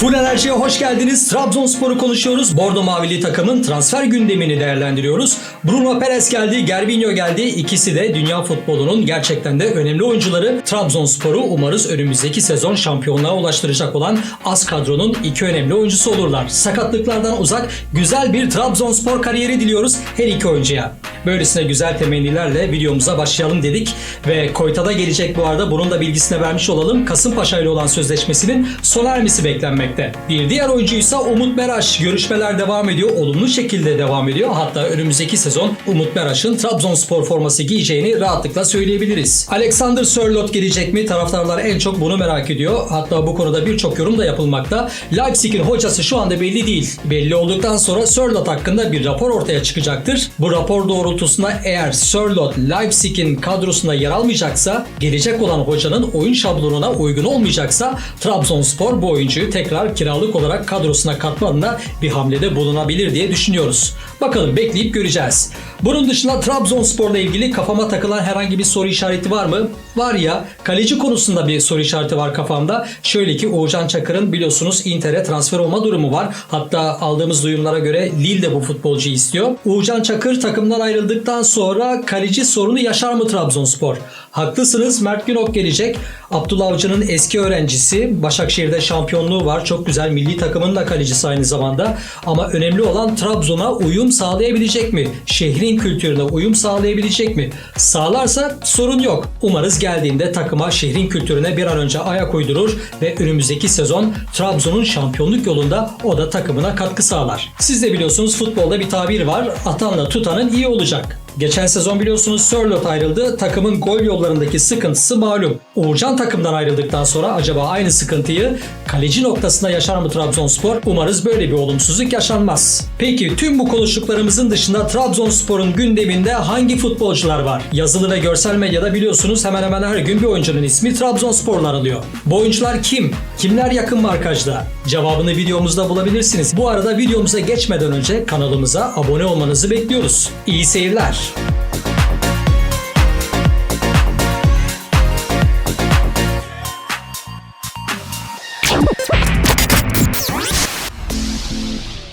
Full Enerji'ye hoş geldiniz. Trabzonspor'u konuşuyoruz. Bordo Mavili takımın transfer gündemini değerlendiriyoruz. Bruno Perez geldi, Gervinho geldi. İkisi de dünya futbolunun gerçekten de önemli oyuncuları. Trabzonspor'u umarız önümüzdeki sezon şampiyonluğa ulaştıracak olan az kadronun iki önemli oyuncusu olurlar. Sakatlıklardan uzak güzel bir Trabzonspor kariyeri diliyoruz her iki oyuncuya. Böylesine güzel temennilerle videomuza başlayalım dedik ve Koyta'da gelecek bu arada bunun da bilgisine vermiş olalım. Kasımpaşa ile olan sözleşmesinin sona ermesi beklenmekte. Bir diğer oyuncuysa Umut Meraş. Görüşmeler devam ediyor. Olumlu şekilde devam ediyor. Hatta önümüzdeki sezon Umut Meraş'ın Trabzonspor forması giyeceğini rahatlıkla söyleyebiliriz. Alexander Sörloth gelecek mi? Taraftarlar en çok bunu merak ediyor. Hatta bu konuda birçok yorum da yapılmakta. Leipzig'in hocası şu anda belli değil. Belli olduktan sonra Sörloth hakkında bir rapor ortaya çıkacaktır. Bu rapor doğrultusunda eğer Sörloth Leipzig'in kadrosunda yer almayacaksa, gelecek olan hocanın oyun şablonuna uygun olmayacaksa Trabzonspor bu oyuncuyu tekrar kiralık olarak kadrosuna katma adına bir hamlede bulunabilir diye düşünüyoruz. Bakalım bekleyip göreceğiz. Bunun dışında Trabzonspor'la ilgili kafama takılan herhangi bir soru işareti var mı? Var ya kaleci konusunda bir soru işareti var kafamda. Şöyle ki Oğuzhan Çakır'ın biliyorsunuz Inter'e transfer olma durumu var. Hatta aldığımız duyumlara göre Lille de bu futbolcuyu istiyor. Uğurcan Çakır takımdan ayrıldıktan sonra kaleci sorunu yaşar mı Trabzonspor? Haklısınız Mert Günok gelecek. Abdullah Avcı'nın eski öğrencisi. Başakşehir'de şampiyonluğu var. Çok güzel milli takımın da kalecisi aynı zamanda. Ama önemli olan Trabzon'a uyum sağlayabilecek mi? Şehrin kültürüne uyum sağlayabilecek mi? Sağlarsa sorun yok. Umarız geldiğinde takıma şehrin kültürüne bir an önce ayak uydurur ve önümüzdeki sezon Trabzon'un şampiyonluk yolunda o da takımına katkı sağlar. Siz de biliyorsunuz futbolda bir tabir var. Atanla tutanın iyi olacak. Geçen sezon biliyorsunuz Sörloth ayrıldı. Takımın gol yollarındaki sıkıntısı malum. Uğurcan takımdan ayrıldıktan sonra acaba aynı sıkıntıyı kaleci noktasında yaşar mı Trabzonspor? Umarız böyle bir olumsuzluk yaşanmaz. Peki tüm bu konuştuklarımızın dışında Trabzonspor'un gündeminde hangi futbolcular var? Yazılı ve görsel medyada biliyorsunuz hemen hemen her gün bir oyuncunun ismi Trabzonspor'lar alıyor. Bu oyuncular kim? Kimler yakın markajda? Cevabını videomuzda bulabilirsiniz. Bu arada videomuza geçmeden önce kanalımıza abone olmanızı bekliyoruz. İyi seyirler. English.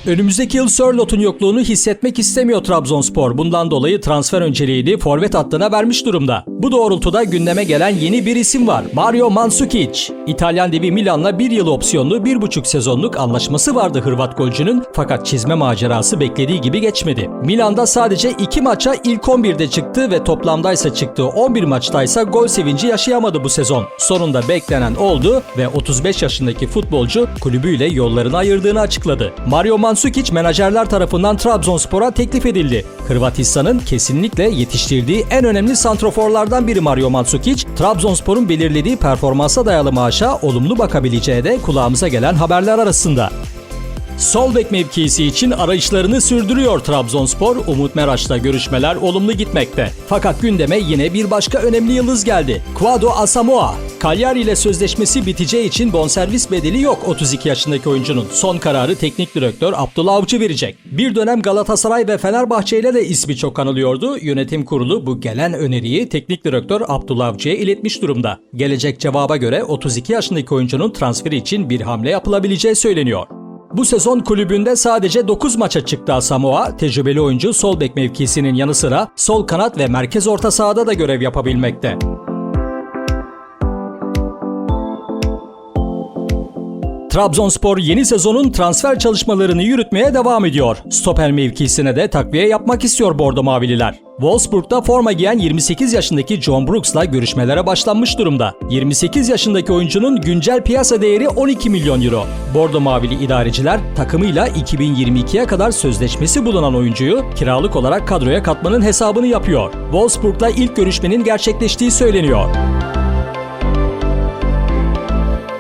Önümüzdeki yıl Sörlot'un yokluğunu hissetmek istemiyor Trabzonspor. Bundan dolayı transfer önceliğini forvet hattına vermiş durumda. Bu doğrultuda gündeme gelen yeni bir isim var. Mario Mandzukic. İtalyan devi Milan'la bir yıl opsiyonlu bir buçuk sezonluk anlaşması vardı Hırvat golcünün fakat çizme macerası beklediği gibi geçmedi. Milan'da sadece iki maça ilk 11'de çıktı ve toplamdaysa çıktığı 11 maçtaysa gol sevinci yaşayamadı bu sezon. Sonunda beklenen oldu ve 35 yaşındaki futbolcu kulübüyle yollarını ayırdığını açıkladı. Mario Mandzukic menajerler tarafından Trabzonspor'a teklif edildi. Hırvatistan'ın kesinlikle yetiştirdiği en önemli santroforlardan biri Mario Mandzukic, Trabzonspor'un belirlediği performansa dayalı maaşa olumlu bakabileceği de kulağımıza gelen haberler arasında. Sol bek mevkisi için arayışlarını sürdürüyor Trabzonspor. Umut Meraş'la görüşmeler olumlu gitmekte. Fakat gündeme yine bir başka önemli yıldız geldi. Quado Asamoah. Cagliari ile sözleşmesi biteceği için bonservis bedeli yok 32 yaşındaki oyuncunun. Son kararı teknik direktör Abdullah Avcı verecek. Bir dönem Galatasaray ve Fenerbahçe ile de ismi çok anılıyordu. Yönetim kurulu bu gelen öneriyi teknik direktör Abdullah Avcı'ya iletmiş durumda. Gelecek cevaba göre 32 yaşındaki oyuncunun transferi için bir hamle yapılabileceği söyleniyor. Bu sezon kulübünde sadece 9 maça çıktı Asamoah. Tecrübeli oyuncu sol bek mevkisinin yanı sıra sol kanat ve merkez orta sahada da görev yapabilmekte. Trabzonspor yeni sezonun transfer çalışmalarını yürütmeye devam ediyor. Stoper mevkisine de takviye yapmak istiyor Bordo Mavililer. Wolfsburg'da forma giyen 28 yaşındaki John Brooks'la görüşmelere başlanmış durumda. 28 yaşındaki oyuncunun güncel piyasa değeri 12 milyon euro. Bordo Mavili idareciler takımıyla 2022'ye kadar sözleşmesi bulunan oyuncuyu kiralık olarak kadroya katmanın hesabını yapıyor. Wolfsburg'la ilk görüşmenin gerçekleştiği söyleniyor.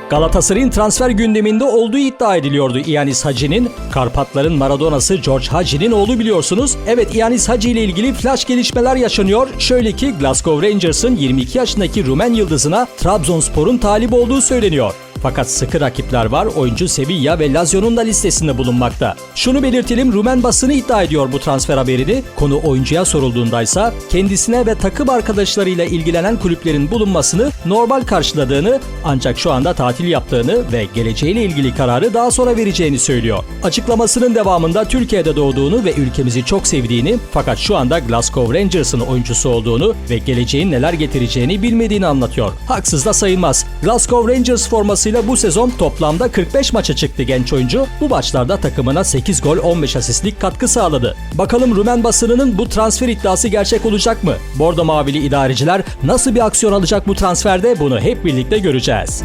Galatasaray'ın transfer gündeminde olduğu iddia ediliyordu Ianis Hacı'nin. Karpatların Maradona'sı George Hacı'nin oğlu biliyorsunuz. Evet Ianis Hacı ile ilgili flash gelişmeler yaşanıyor. Şöyle ki Glasgow Rangers'ın 22 yaşındaki Rumen yıldızına Trabzonspor'un talip olduğu söyleniyor. Fakat sıkı rakipler var. Oyuncu Sevilla ve Lazio'nun da listesinde bulunmakta. Şunu belirtelim Rumen basını iddia ediyor bu transfer haberini. Konu oyuncuya sorulduğundaysa kendisine ve takım arkadaşlarıyla ilgilenen kulüplerin bulunmasını normal karşıladığını ancak şu anda tatil yaptığını ve geleceğiyle ilgili kararı daha sonra vereceğini söylüyor. Açıklamasının devamında Türkiye'de doğduğunu ve ülkemizi çok sevdiğini fakat şu anda Glasgow Rangers'ın oyuncusu olduğunu ve geleceğin neler getireceğini bilmediğini anlatıyor. Haksız da sayılmaz. Glasgow Rangers formasıyla bu sezon toplamda 45 maça çıktı genç oyuncu. Bu maçlarda takımına 8 gol 15 asistlik katkı sağladı. Bakalım Rumen basınının bu transfer iddiası gerçek olacak mı? Bordo Mavili idareciler nasıl bir aksiyon alacak bu transferde bunu hep birlikte göreceğiz.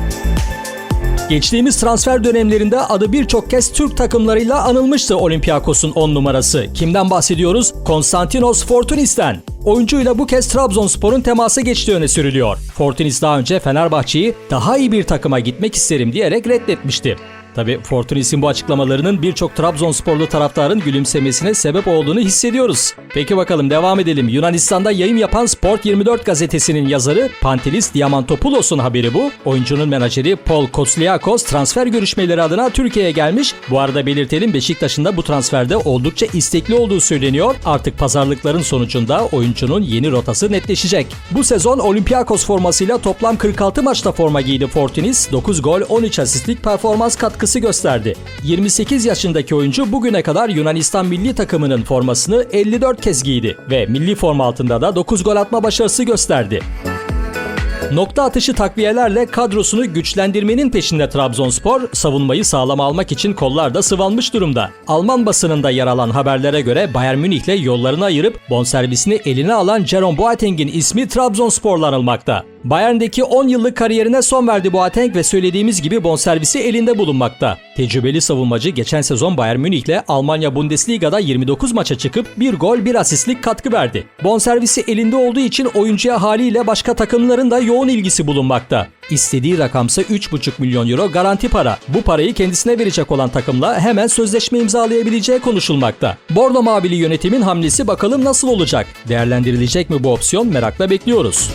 Geçtiğimiz transfer dönemlerinde adı birçok kez Türk takımlarıyla anılmıştı Olympiakos'un 10 numarası. Kimden bahsediyoruz? Konstantinos Fortunis'ten. Oyuncuyla bu kez Trabzonspor'un temasa geçtiği öne sürülüyor. Fortunis daha önce Fenerbahçe'yi daha iyi bir takıma gitmek isterim diyerek reddetmişti. Tabi Fortunis'in bu açıklamalarının birçok Trabzonsporlu taraftarın gülümsemesine sebep olduğunu hissediyoruz. Peki bakalım devam edelim. Yunanistan'da yayın yapan Sport 24 gazetesinin yazarı Pantelis Diamantopoulos'un haberi bu. Oyuncunun menajeri Paul Kotsliakos transfer görüşmeleri adına Türkiye'ye gelmiş. Bu arada belirtelim Beşiktaş'ın da bu transferde oldukça istekli olduğu söyleniyor. Artık pazarlıkların sonucunda oyuncunun yeni rotası netleşecek. Bu sezon Olympiakos formasıyla toplam 46 maçta forma giydi Fortunis. 9 gol 13 asistlik performans katkısı gösterdi. 28 yaşındaki oyuncu bugüne kadar Yunanistan milli takımının formasını 54 kez giydi ve milli forma altında da 9 gol atma başarısı gösterdi. Nokta atışı takviyelerle kadrosunu güçlendirmenin peşinde Trabzonspor, savunmayı sağlam almak için kollarda sıvanmış durumda. Alman basınında yer alan haberlere göre Bayern Münih'le yollarını ayırıp bonservisini eline alan Jerome Boateng'in ismi Trabzonspor'la anılmakta. Bayern'deki 10 yıllık kariyerine son verdi Boateng ve söylediğimiz gibi bonservisi elinde bulunmakta. Tecrübeli savunmacı geçen sezon Bayern Münih'le Almanya Bundesliga'da 29 maça çıkıp 1 gol 1 asistlik katkı verdi. Bonservisi elinde olduğu için oyuncuya haliyle başka takımların da yoğun ilgisi bulunmakta. İstediği rakamsa 3,5 milyon euro garanti para. Bu parayı kendisine verecek olan takımla hemen sözleşme imzalayabileceği konuşulmakta. Bordo Mavili yönetimin hamlesi bakalım nasıl olacak? Değerlendirilecek mi bu opsiyon merakla bekliyoruz.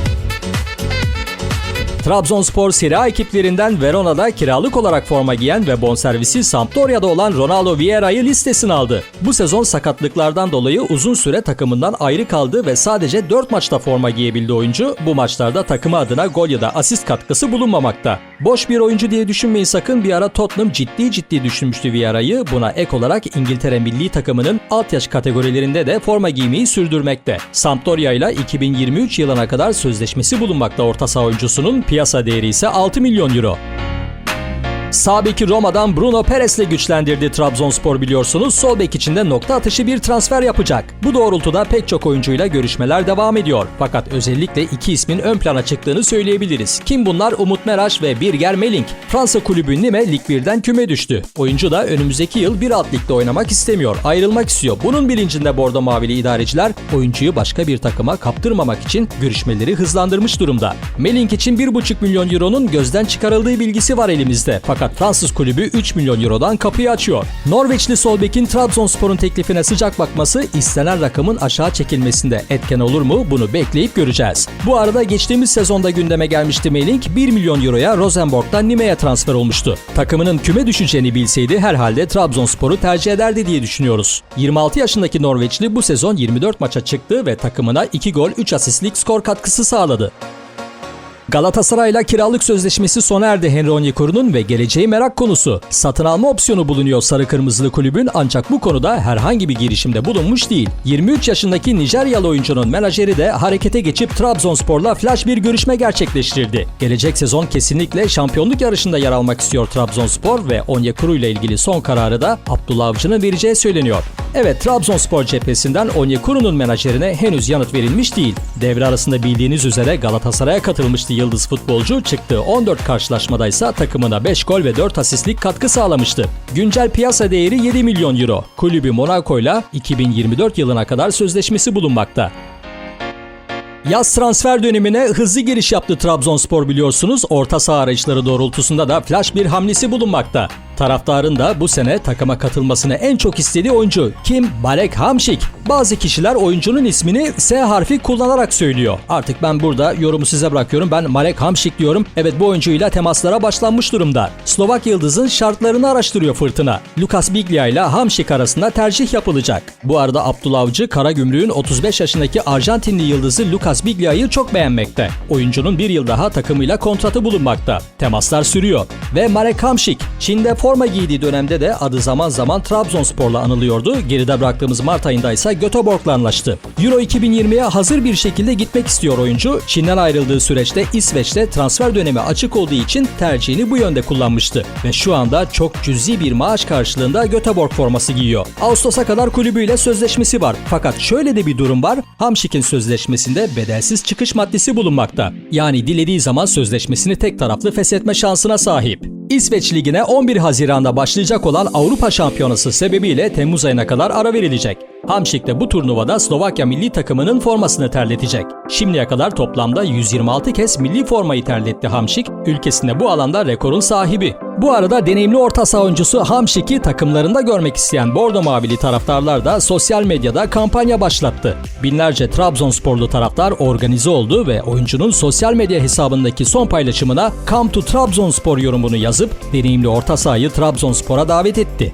Trabzonspor Serie A ekiplerinden Verona'da kiralık olarak forma giyen ve bonservisi Sampdoria'da olan Ronaldo Vieira'yı listesine aldı. Bu sezon sakatlıklardan dolayı uzun süre takımından ayrı kaldı ve sadece 4 maçta forma giyebildi oyuncu. Bu maçlarda takımı adına gol ya da asist katkısı bulunmamakta. Boş bir oyuncu diye düşünmeyin sakın bir ara Tottenham ciddi ciddi düşünmüştü Vieira'yı. Buna ek olarak İngiltere milli takımının alt yaş kategorilerinde de forma giymeyi sürdürmekte. Sampdoria ile 2023 yılına kadar sözleşmesi bulunmakta orta saha oyuncusunun piyasa değeri ise 6 milyon euro. Sağ Roma'dan Bruno Perez'le güçlendirdi Trabzonspor biliyorsunuz. Sol bek içinde nokta atışı bir transfer yapacak. Bu doğrultuda pek çok oyuncuyla görüşmeler devam ediyor. Fakat özellikle iki ismin ön plana çıktığını söyleyebiliriz. Kim bunlar? Umut Meraş ve Birger Meling. Fransa kulübü Nîmes Lig 1'den küme düştü. Oyuncu da önümüzdeki yıl bir alt ligde oynamak istemiyor. Ayrılmak istiyor. Bunun bilincinde Bordo Mavili idareciler oyuncuyu başka bir takıma kaptırmamak için görüşmeleri hızlandırmış durumda. Meling için 1,5 milyon euronun gözden çıkarıldığı bilgisi var elimizde. Fakat Fransız kulübü 3 milyon eurodan kapıyı açıyor. Norveçli sol bekin Trabzonspor'un teklifine sıcak bakması istenen rakamın aşağı çekilmesinde etken olur mu bunu bekleyip göreceğiz. Bu arada geçtiğimiz sezonda gündeme gelmişti Meling 1 milyon euroya Rosenborg'dan Nime'ye transfer olmuştu. Takımının küme düşeceğini bilseydi herhalde Trabzonspor'u tercih ederdi diye düşünüyoruz. 26 yaşındaki Norveçli bu sezon 24 maça çıktı ve takımına 2 gol 3 asistlik skor katkısı sağladı. Galatasaray'la kiralık sözleşmesi sona erdi Henry Onyekuru'nun ve geleceği merak konusu. Satın alma opsiyonu bulunuyor Sarı Kırmızılı kulübün ancak bu konuda herhangi bir girişimde bulunmuş değil. 23 yaşındaki Nijeryalı oyuncunun menajeri de harekete geçip Trabzonspor'la flash bir görüşme gerçekleştirdi. Gelecek sezon kesinlikle şampiyonluk yarışında yer almak istiyor Trabzonspor ve Onyekuru ile ilgili son kararı da Abdullah Avcı'nın vereceği söyleniyor. Evet Trabzonspor cephesinden Onyekuru'nun menajerine henüz yanıt verilmiş değil. Devre arasında bildiğiniz üzere Galatasaray'a katılmıştı yıldız futbolcu çıktığı 14 karşılaşmada ise takımına 5 gol ve 4 asistlik katkı sağlamıştı. Güncel piyasa değeri 7 milyon euro. Kulübü Monaco ile 2024 yılına kadar sözleşmesi bulunmakta. Yaz transfer dönemine hızlı giriş yaptı Trabzonspor biliyorsunuz. Orta saha arayışları doğrultusunda da flash bir hamlesi bulunmakta. Taraftarın da bu sene takıma katılmasını en çok istediği oyuncu kim? Marek Hamšík. Bazı kişiler oyuncunun ismini S harfi kullanarak söylüyor. Artık ben burada yorumu size bırakıyorum. Ben Marek Hamšík diyorum. Evet bu oyuncuyla temaslara başlanmış durumda. Slovak Yıldız'ın şartlarını araştırıyor Fırtına. Lucas Biglia ile Hamšík arasında tercih yapılacak. Bu arada Abdullah Avcı Karagümrük'ün 35 yaşındaki Arjantinli yıldızı Lucas Biglia'yı çok beğenmekte. Oyuncunun bir yıl daha takımıyla kontratı bulunmakta. Temaslar sürüyor. Ve Marek Hamšík, Çin'de forma giydiği dönemde de adı zaman zaman Trabzonspor'la anılıyordu. Geride bıraktığımız Mart ayında ise Göteborg'la anlaştı. Euro 2020'ye hazır bir şekilde gitmek istiyor oyuncu. Çin'den ayrıldığı süreçte İsveç'te transfer dönemi açık olduğu için tercihini bu yönde kullanmıştı. Ve şu anda çok cüzi bir maaş karşılığında Göteborg forması giyiyor. Ağustos'a kadar kulübüyle sözleşmesi var. Fakat şöyle de bir durum var. Hamşik'in sözleşmesinde bedelsiz çıkış maddesi bulunmakta. Yani dilediği zaman sözleşmesini tek taraflı feshetme şansına sahip. İsveç Ligi'ne 11 Haziran'da başlayacak olan Avrupa Şampiyonası sebebiyle Temmuz ayına kadar ara verilecek. Hamşik de bu turnuvada Slovakya milli takımının formasını terletecek. Şimdiye kadar toplamda 126 kez milli formayı terletti Hamşik, ülkesinde bu alanda rekorun sahibi. Bu arada deneyimli orta saha oyuncusu Hamşik'i takımlarında görmek isteyen Bordo Mavili taraftarlar da sosyal medyada kampanya başlattı. Binlerce Trabzonsporlu taraftar organize oldu ve oyuncunun sosyal medya hesabındaki son paylaşımına Come to Trabzonspor yorumunu yazıp deneyimli orta sahayı Trabzonspor'a davet etti.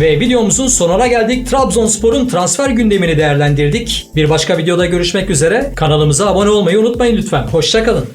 Ve videomuzun sonuna geldik. Trabzonspor'un transfer gündemini değerlendirdik. Bir başka videoda görüşmek üzere. Kanalımıza abone olmayı unutmayın lütfen. Hoşçakalın.